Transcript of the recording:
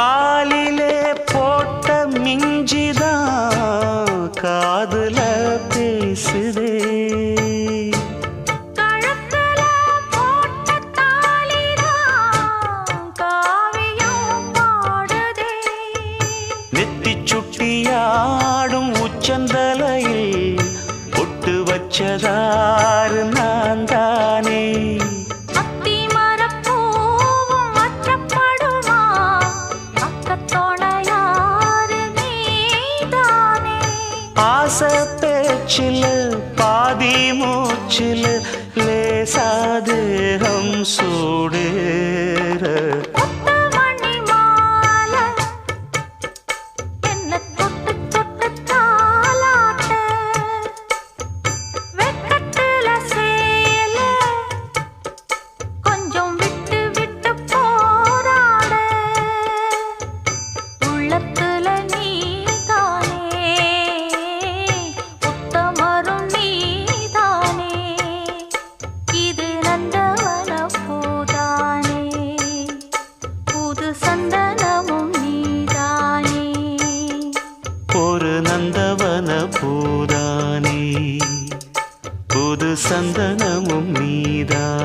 காலிலே போட்ட மிஞ்சிதான் காதுல பேசுதே. நெத்தி சுட்டியாடும் உச்சந்தலையில் பொட்டு வச்சதாறு நான் ஆசை பேச்சில் பாதி மூச்சில் லேசாதேகம் சூடேற. சந்தனமும் நீதானே. ஒரு நந்தவன பூதானே. புது சந்தனமும் நீதானே.